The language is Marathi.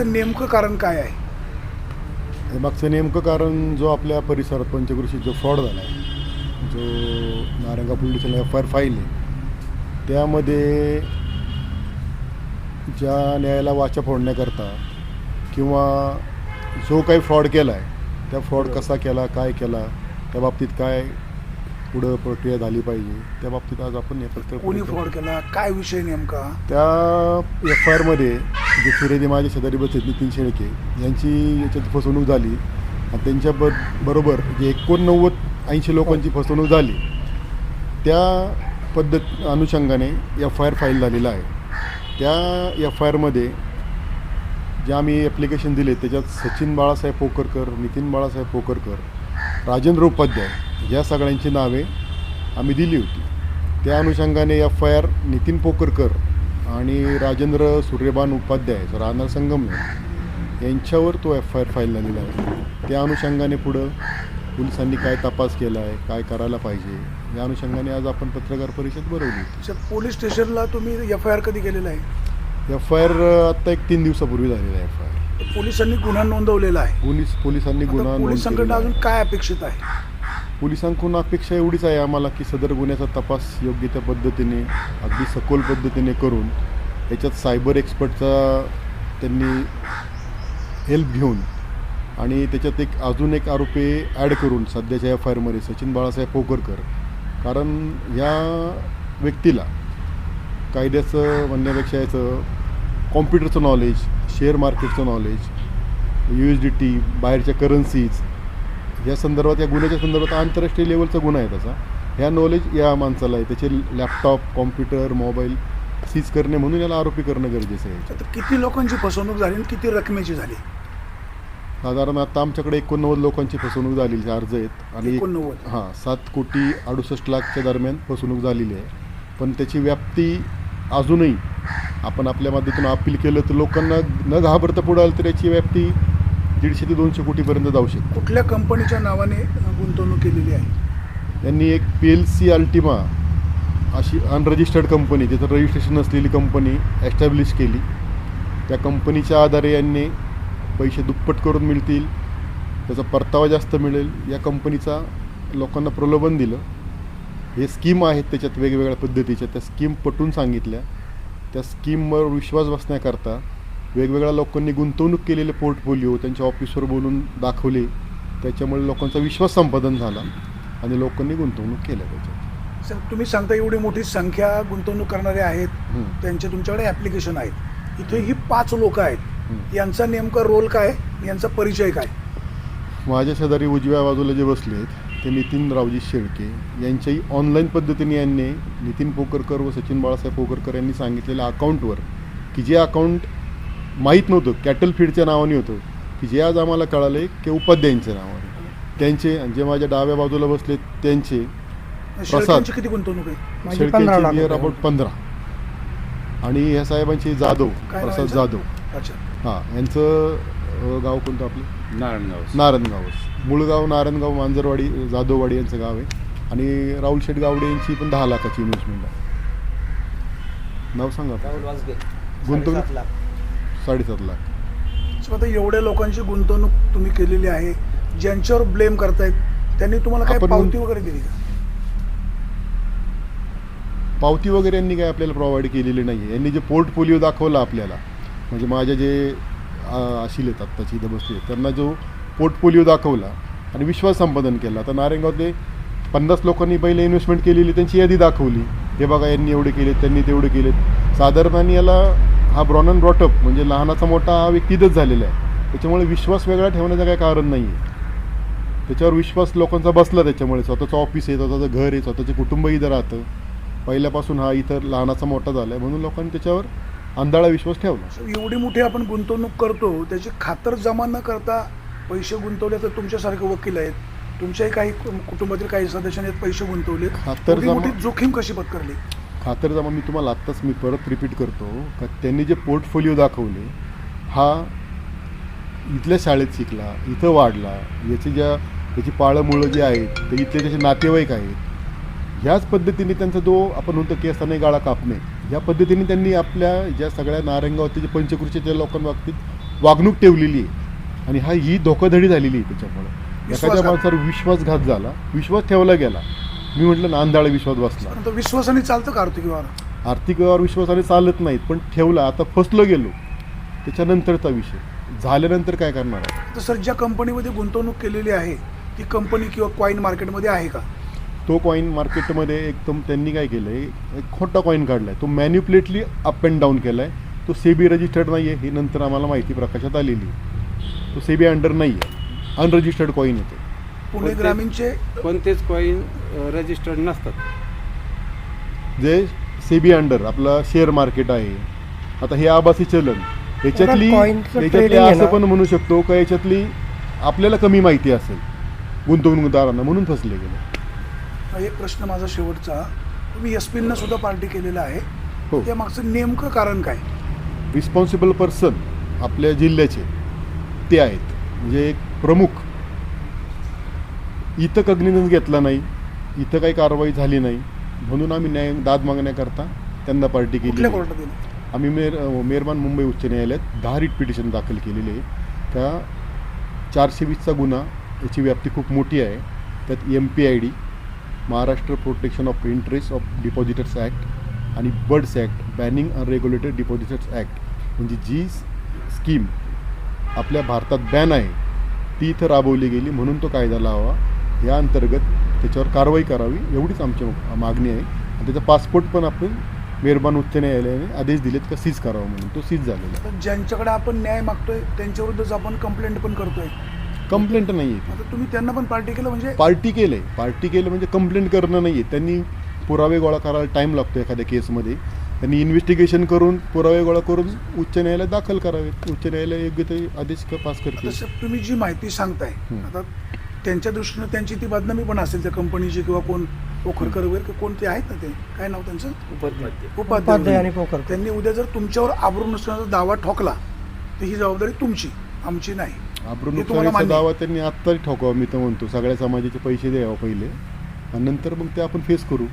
याचं नेमकं कारण काय आहे? मागचं नेमकं कारण जो आपल्या परिसरात पंचकृषीत जो फ्रॉड झाला आहे जो नारंगा police F I R file आहे त्यामध्ये ज्या न्यायाला वाचा फोडण्याकरता किंवा जो काही फ्रॉड केला आहे त्या फ्रॉड कसा केला काय केला त्या बाबतीत काय पुढं प्रक्रिया झाली पाहिजे. त्या बाबतीत आज आपण एकत्र कोणी फ्रॉड केला? काय विषय नेमका? त्या एफ आय आरमध्ये जे फिरेदी माझे शेजारी बसले नितीन शेळके यांची याच्यात फसवणूक झाली. आणि त्यांच्या ब बरोबर जे एकोणनव्वद ऐंशी लोकांची फसवणूक झाली त्या पद्धत अनुषंगाने एफ आय आर फाईल झालेला आहे. त्या एफ आय आरमध्ये जे आम्ही ॲप्लिकेशन दिले त्याच्यात सचिन बाळासाहेब पोकरकर नितीन बाळासाहेब पोकरकर राजेंद्र उपाध्याय या सगळ्यांची नावे आम्ही दिली होती. त्या अनुषंगाने F I R Nitin Pokarkar आणि राजेंद्र सूर्यबान उपाध्याय जो राहणार संगमनेर यांच्यावर तो एफ आय आर फाईल झालेला आहे त्या अनुषंगाने पुढं पोलिसांनी काय तपास केला आहे काय करायला पाहिजे या अनुषंगाने आज आपण पत्रकार परिषद भरवली अच्छा, पोलीस स्टेशनला तुम्ही एफ आय आर कधी केलेला आहे? एफ आय आर आत्ता एक तीन दिवसापूर्वी झालेला आहे एफ आय आर पोलिसांनी गुन्हा नोंदवलेला आहे. पोलीस पोलिसांनी गुन्हा पोलिसांकडनं आहे. अजून काय अपेक्षित आहे? पोलिसांकडून अपेक्षा एवढीच आहे आम्हाला की सदर गुन्ह्याचा तपास योग्य त्या पद्धतीने अगदी सखोल पद्धतीने करून याच्यात सायबर एक्सपर्टचा त्यांनी हेल्प घेऊन आणि त्याच्यात एक अजून एक आरोपी ॲड करून सध्याच्या एफ आय आरमध्ये सचिन बाळासाहेब पोकरकर. कारण या व्यक्तीला कायद्याचं म्हणण्यापेक्षा याचं कॉम्प्युटरचं नॉलेज शेअर मार्केटचं knowledge U S D T बाहेरच्या करन्सीज या संदर्भात या गुन्ह्याच्या संदर्भात आंतरराष्ट्रीय लेवलचा गुन्हा आहे त्याचा ह्या नॉलेज या माणसाला आहे. त्याचे लॅपटॉप कॉम्प्युटर मोबाईल सीज करणे म्हणून याला आरोपी करणं गरजेचं आहे आता किती लोकांची फसवणूक झाली आणि किती रकमेची झाली? साधारण आता आमच्याकडे एकोणनव्वद लोकांची फसवणूक झालेली अर्ज आहेत. आणि एक- एकोणनव्वद? हां सात कोटी अडुसष्ट लाखच्या दरम्यान फसवणूक झालेली आहे. पण त्याची व्याप्ती अजूनही आपण आपल्या माध्यमातून अपील केलं तर लोकांना न घाबरता पुढं आलं तर याची व्याप्ती दीडशे ते दोनशे कोटीपर्यंत जाऊ शकते. कुठल्या कंपनीच्या नावाने गुंतवणूक केलेली आहे? यांनी एक पी एल सी अल्टिमा अशी अनरजिस्टर्ड कंपनी त्याचं रजिस्ट्रेशन नसलेली कंपनी एस्टॅब्लिश केली. त्या कंपनीच्या आधारे यांनी पैसे दुप्पट करून मिळतील त्याचा परतावा जास्त मिळेल. या कंपनीचा लोकांना प्रलोभन दिलं. हे स्कीम आहेत त्याच्यात वेगवेगळ्या पद्धतीच्या. त्या स्कीम पटून सांगितल्या. त्या स्कीमवर विश्वास बसण्याकरता वेगवेगळ्या लोकांनी गुंतवणूक केलेले पोर्टफोलिओ त्यांच्या ऑफिसवर बोलून दाखवले. त्याच्यामुळे लोकांचा विश्वास संपादन झाला आणि लोकांनी गुंतवणूक केल्या त्याच्यात. सर तुम्ही सांगता एवढी मोठी संख्या गुंतवणूक करणारे आहेत. त्यांचे तुमच्याकडे ॲप्लिकेशन आहेत. इथे ही पाच लोक आहेत. यांचा नेमका रोल काय? यांचा परिचय काय? माझ्या शेजारी उजव्या बाजूला जे बसले आहेत ते नितीन रावजी शेळके. यांच्याही ऑनलाईन पद्धतीने यांनी नितीन पोकरकर व सचिन बाळासाहेब पोकरकर यांनी सांगितलेल्या अकाउंटवर की जे अकाउंट माहीत नव्हतं. कॅटल फीडच्या नावाने होतं. की जे आज आम्हाला कळाले की उपाध्यायांच्या नावाने त्यांचे आणि जे माझ्या डाव्या बाजूला बसले त्यांचे शेळक्यांची किती गुंतवणूक आहे? माझी पंधरा लाख शेळकेचे रुपये. अबाउट पंधरा. आणि ह्या साहेबांची जाधव काय नाव प्रसाद? जाधव. अच्छा. हां यांचं अं, गाव कोणतं आपलं? नारायणगाव. नारायणगाव. मूळ गाव नारायणगाव मांजरवाडी जाधववाडी यांचं गाव आहे. आणि राहुल शेठ गावडे यांची पण दहा लाखाची इन्व्हेस्टमेंट आहे. नाव सांगा. गुंतवणूक? साडेसात लाख. सो आता एवढ्या लोकांची गुंतवणूक तुम्ही केलेली आहे ज्यांच्यावर ब्लेम करतायत त्यांनी तुम्हाला काय आपण- पावती वगैरे दिली का? पावती वगैरे यांनी काय आपल्याला प्रोव्हाइड केलेली नाही आहे यांनी जे पोर्टफोलिओ दाखवला आपल्याला म्हणजे माझ्या जे अशील आहेत आत्ताची इथं बसले त्यांना जो पोर्टफोलिओ दाखवला आणि विश्वास संपादन केला. आता नारायणगावले पन्नास लोकांनी पहिले इन्व्हेस्टमेंट केलेली त्यांची यादी दाखवली. हे बघा यांनी एवढे केलेत त्यांनी तेवढे केलेत. साधारणपणे याला हा ब्रॉन अँड ब्रॉटअप म्हणजे लहानाचा मोठा हा व्यक्ती इथंच झालेला आहे. त्याच्यामुळे विश्वास वेगळा ठेवण्याचं काही कारण नाही आहे त्याच्यावर विश्वास लोकांचा बसला त्याच्यामुळे. स्वतःचं ऑफिस आहे स्वतःचं घर आहे स्वतःचे कुटुंब इथं राहतं. पहिल्यापासून हा इथं लहानाचा मोठा झाला आहे म्हणून लोकांनी त्याच्यावर अंधाळा विश्वास ठेवला. एवढी मोठी आपण गुंतवणूक करतो त्याची खातर जमा न करता पैसे गुंतवले तर तुमच्यासारखे वकील आहेत. तुमच्याही काही कुटुंबातील काही सदस्यांनी पैसे गुंतवले खातर मोठी जोखीम कशी पत्करली? खातरजमा मी तुम्हाला आत्ताच मी परत रिपीट करतो. का त्यांनी जे पोर्टफोलिओ दाखवले हा इथल्या शाळेत शिकला इथं वाढला याची ज्या याची पाळंमुळं जी आहेत ते इथले त्याचे नातेवाईक आहेत ह्याच पद्धतीने त्यांचा जो आपण म्हणतो की असताना गाळा कापणे ह्या पद्धतीने त्यांनी आपल्या ज्या सगळ्या नारंगावरती जे पंचकृषीच्या लोकांबाबतीत वागणूक ठेवलेली आहे. आणि हा ही धोकाधडी झालेली आहे त्याच्यामुळे. एखाद्या. माणसावर विश्वासघात झाला विश्वास ठेवला गेला मी म्हटलं ना अंधाळा विश्वास बसला आता विश्वासाने चालतं का आर्थिक व्यवहार? आर्थिक व्यवहार विश्वासाने चालत नाहीत पण ठेवला. आता फसलो गेलो. त्याच्यानंतरचा विषय. झाल्यानंतर काय करणार आहे? तर सर ज्या कंपनीमध्ये गुंतवणूक केलेली आहे ती कंपनी किंवा कॉईन मार्केटमध्ये आहे का? तो कॉईन मार्केटमध्ये एकदम त्यांनी काय केलं आहे एक खोटा कॉईन काढला आहे तो मॅन्युप्लेटली अप अँड डाऊन केला आहे तो सेबी रजिस्टर्ड नाही आहे ही नंतर आम्हाला माहिती प्रकाशात आलेली आहे. तो सेबी अंडर नाही आहे अनरजिस्टर्ड कॉईन येतो पुणे ग्रामीणचे कोणतेच कॉईन रजिस्टर्ड नसतात. जे सेबी अंडर आपलं शेअर मार्केट आहे. आता हे आभासी चलन. याच्यातली याच्यातली trading आहे असं ना. पण म्हणू शकतो का याच्यातली आपल्याला कमी माहिती असेल. गुंतवणूकदारांना म्हणून फसले गेले. एक प्रश्न माझा शेवटचा. तुम्ही एस पीनं सुद्धा पार्टी केलेला आहे. हो. त्या मागचं नेमकं कारण काय? रिस्पॉन्सिबल पर्सन आपल्या जिल्ह्याचे ते आहेत. म्हणजे एक प्रमुख इथं कग्निजन्स घेतला नाही इथं काही कारवाई झाली नाही म्हणून आम्ही न्याय दाद मागण्याकरता त्यांना पार्टी केली कुठल्या कोर्टात दिलं आम्ही मेर मेहरबान मुंबई उच्च न्यायालयात दहा रिट पिटिशन दाखल केलेली आहे. त्या चारशे वीसचा गुन्हा याची व्याप्ती खूप मोठी आहे. त्यात M P I D Maharashtra protection of interest of depositors act आणि BUDS act banning unregulated depositors act म्हणजे जी स्कीम आपल्या भारतात बॅन आहे ती इथं राबवली गेली म्हणून तो कायदा लावा. या अंतर्गत त्याच्यावर कारवाई करावी एवढीच आमची मागणी आहे. आणि त्याचा पासपोर्ट पण आपण मेहरबान उच्च न्यायालयाने आदेश दिलेत का सीज करावा म्हणून. तो सीज झालेला ज्यांच्याकडे आपण न्याय मागतोय त्यांच्याविरुद्धच आपण कंप्लेंट पण करतोय. कंप्लेंट नाही आहे तुम्ही त्यांना पण पार्टी केलं म्हणजे? पार्टी केलं आहे पार्टी केलं म्हणजे कंप्लेंट करणं नाही आहे त्यांनी पुरावे गोळा करायला टाईम लागतो एखाद्या केसमध्ये त्यांनी इन्व्हेस्टिगेशन करून पुरावे गोळा करून उच्च न्यायालयात दाखल करावेत उच्च न्यायालय योग्य ते आदेश क- पास साहेब, तुम्ही जी माहिती सांगताय. आता त्यांच्या दृष्टीनं त्यांची ती बदनामी पण असेल त्या कंपनीची किंवा कोण पोखरकर वगैरे किंवा कोण ते आहेत ना ते? काय नाव त्यांचं? उपाध्याय. आणि पोखरकर. त्यांनी उद्या जर तुमच्यावर आबरू नसण्याचा दावा ठोकला तर ही जबाबदारी तुमची आमची नाही. आब्रू हे तुम्हाला नुकसानीचा मान्य आहे? दावा त्यांनी आत्ताच ठोकावा मी तर म्हणतो. सगळ्या समाजाचे पैसे द्यावा पहिले आणि नंतर मग ते आपण फेस करू.